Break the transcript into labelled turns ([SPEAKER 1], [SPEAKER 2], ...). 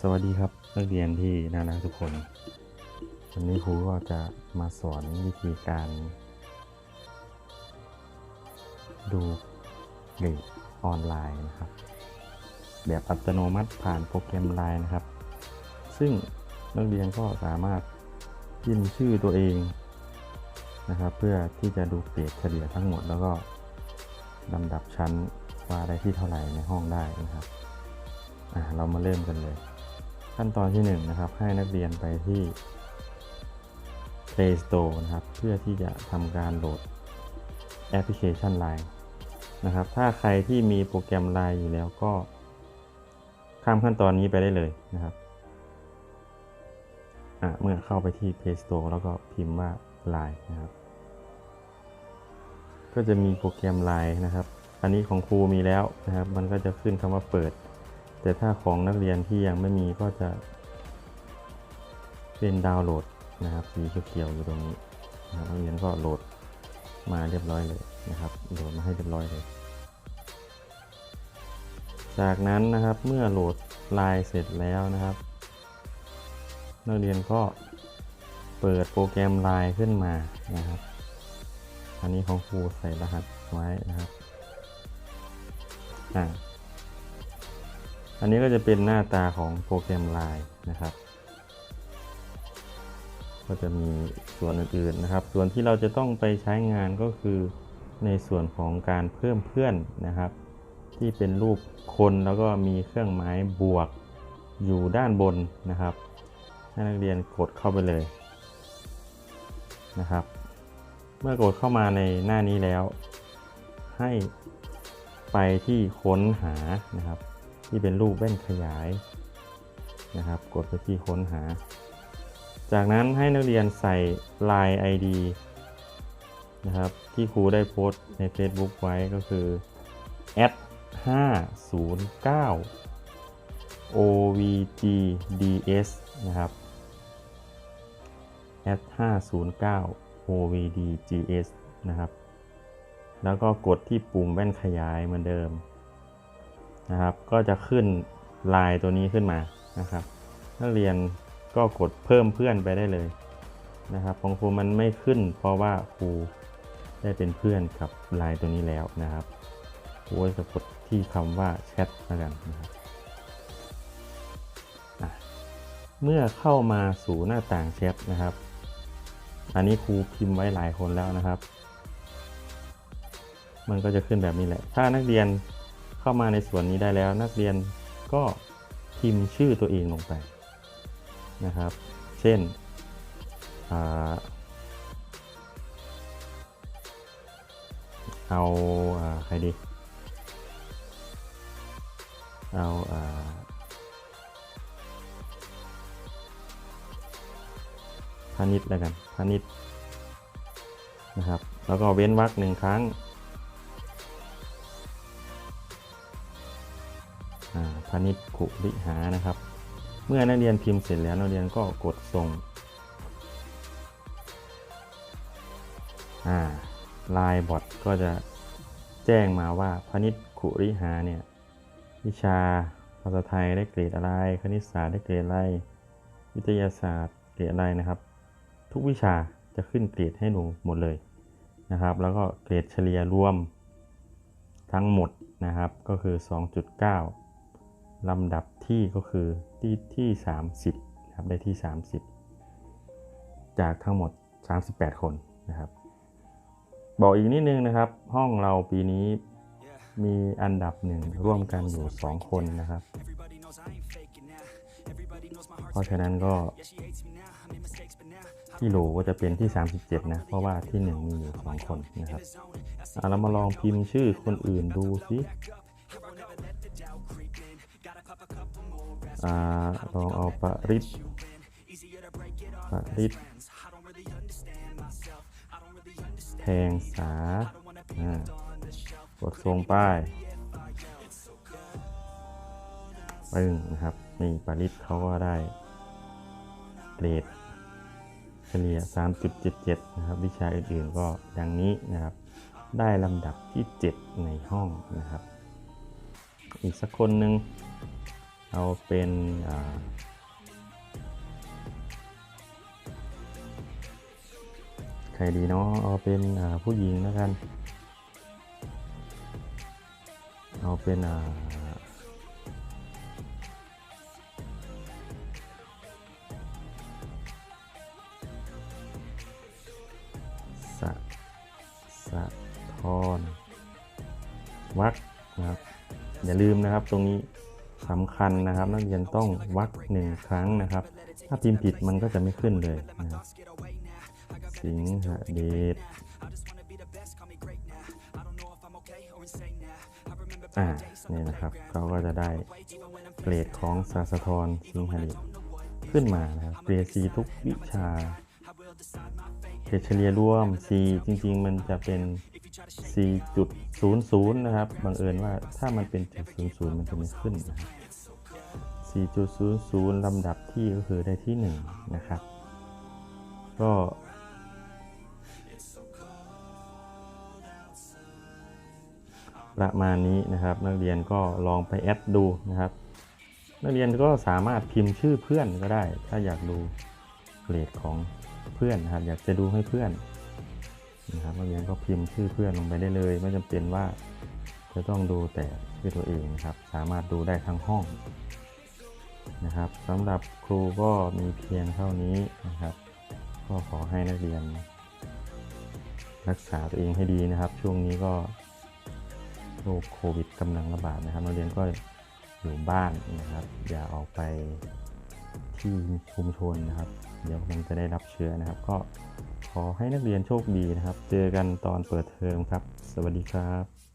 [SPEAKER 1] สวัสดีครับนักเรียนที่น่ารักทุกคนวันนี้ครูก็จะมาสอนวิธีการ ดูเกรดออนไลน์นะครับ แบบอัตโนมัติผ่านโปรแกรมไลน์นะครับ ซึ่งนักเรียนก็สามารถพิมพ์ชื่อตัวเองนะครับ เพื่อที่จะดูเกรดเฉลี่ยทั้งหมด แล้วก็ลำดับชั้นว่าได้ที่เท่าไหร่ในห้องได้นะครับ เรามาเริ่มกันเลย ขั้นตอนที่1นงนะครับให้นักเรียนไปที่ Play Store นะครับ เพื่อที่จะทำการโหลดแอปพลิเคชัน Line นะครับ ถ้าใครที่มีโปรแกรม Line อยู่แล้วก็ ข้ามขั้นตอนนี้ไปได้เลยนะครับเมื่อเข้าไปที่ Play Store แล้วก็พิมพ์ว่า Line นะครับ ก็จะมีโปรแกรม Line นะครับ อันนี้ของครูมีแล้วนะครับ มันก็จะขึ้นคำว่าเปิด แต่ถ้าของนักเรียนที่ยังไม่มีก็จะเป็นดาวน์โหลดนะครับสีเขียวๆอยู่ตรงนี้นะครับนักเรียนก็โหลดมาเรียบร้อยเลยนะครับโหลดมาให้เรียบร้อยเลย จากนั้นนะครับเมื่อโหลดไลน์เสร็จแล้วนะครับ นักเรียนก็เปิดโปรแกรมไลน์ขึ้นมานะครับ อันนี้ของครูใส่รหัสไว้นะครับอ่า อันนี้ก็จะเป็นหน้าตาของโปรแกรม Line นะครับ ก็จะมีส่วนอื่นๆนะครับ ส่วนที่เราจะต้องไปใช้งานก็คือในส่วนของการเพิ่มเพื่อนนะครับ ที่เป็นรูปคนแล้วก็มีเครื่องหมายบวกอยู่ด้านบนนะครับให้นักเรียนกดเข้าไปเลยนะครับ เมื่อกดเข้ามาในหน้านี้แล้ว ให้ไปที่ค้นหานะครับ ที่เป็นรูปแว่นขยายนะครับ กดไปที่ค้นหา จากนั้นให้นักเรียนใส่ Line ID นะครับที่ครูได้โพสต์ใน Facebook ไว้ก็คือ at 509 ovgds นะครับ at 509 ovdgs นะครับ แล้วก็กดที่ปุ่มแว่นขยายเหมือนเดิม นะครับ ก็จะขึ้นลายตัวนี้ขึ้นมานะครับ นักเรียนก็กดเพิ่มเพื่อนไปได้เลยนะครับ ของครูมันไม่ขึ้น เพราะว่าครูได้เป็นเพื่อนกับลายตัวนี้แล้วนะครับครูจะกดที่คำว่าแชทแล้วกันนะครับเมื่อเข้ามาสู่หน้าต่างแชทนะครับ อันนี้ครูพิมพ์ไว้หลายคนแล้วนะครับ มันก็จะขึ้นแบบนี้แหละ ถ้านักเรียน เข้ามาในส่วนนี้ได้แล้ว นักเรียนก็พิมพ์ชื่อตัวเองลงไปนะครับ เช่นเอาใครดี เอาอ่าพานิชแล้วกันพานิชนะครับ แล้วก็เว้นวรรคหนึ่งครั้ง พนิชขุริหานะครับ เมื่อนักเรียนพิมพ์เสร็จแล้วนักเรียนก็กดส่งลายบอทก็จะแจ้งมาว่าพนิชขุริหาเนี่ยวิชาภาษาไทยได้เกรดอะไร คณิตศาสตร์ได้เกรดอะไร วิทยาศาสตร์เกรดอะไรนะครับ ทุกวิชาจะขึ้นเกรดให้หนูหมดเลยนะครับ แล้วก็เกรดเฉลี่ยรวมทั้งหมดนะครับก็คือ 2.9 ลำดับที่ก็คือที่ที่ 30นะครับได้ที่ 30 จากทั้งหมด 38 คนนะครับ บอกอีกนิดนึงนะครับ ห้องเราปีนี้มีอันดับหนึ่งร่วมกันอยู่ 2 คนนะครับ เพราะฉะนั้นก็ที่โหลก็จะเป็นที่ 37 นะ เพราะว่าที่ 1 มีอยู่ 2 คนนะครับอะเรามาลองพิมพ์ชื่อคนอื่นดูสิ อ่าลองเอาปริศปริศแทงสากดส่งป้ายปึ้งนะครับนี่ปริศเขาก็ได้เกรดเฉลี่ย 3.77 นะครับ วิชาอื่นๆก็ดังนี้นะครับ ได้ลำดับที่ 7 ในห้องนะครับ อีกสักคนหนึ่ง เอาเป็นใครดีเนาะเอาเป็นผู้หญิงแล้วกัน เอาเป็นสะสะทอนวักนะครับ อย่าลืมนะครับตรงนี้ สำคัญนะครับ นักเรียนต้องวักหนึ่งครั้งนะครับ ถ้าพิมพ์ผิดมันก็จะไม่ขึ้นเลยนะครับสิงหเดชอ่านี่นะครับเขาก็จะได้เกรดของศาสธรสิงหเดชขึ้นมานะครับเกรด C ทุกวิชาเกรดเฉลี่ยรวม C จริง ๆ มันจะเป็น 4.00 นะครับบังเอิญว่าถ้ามันเป็นจุด00 มันจะไม่ขึ้นนะครับ4.00 ลำดับที่ก็คือได้ที่ 1 นะครับ ก็ประมาณนี้นะครับ นักเรียนก็ลองไปแอดดูนะครับ นักเรียนก็สามารถพิมพ์ชื่อเพื่อนก็ได้ ถ้าอยากดูเกรดของเพื่อนนะครับ อยากจะดูให้เพื่อน นะครับนักเรียนก็พิมพ์ชื่อเพื่อนลงไปได้เลย ไม่จำเป็นว่าจะต้องดูแต่ชื่อตัวเองนะครับ สามารถดูได้ทั้งห้องนะครับสำหรับครูก็มีเพียงเท่านี้นะครับ ก็ขอให้นักเรียน รักษาตัวเองให้ดีนะครับ ช่วงนี้ก็โรคโควิดกำลังระบาดนะครับนักเรียนก็อยู่บ้านนะครับ อย่าออกไป ชุมชนนะครับ เดี๋ยวมันจะได้รับเชื้อนะครับ ก็ขอให้นักเรียนโชคดีนะครับ เจอกันตอนเปิดเทอมครับ สวัสดีครับ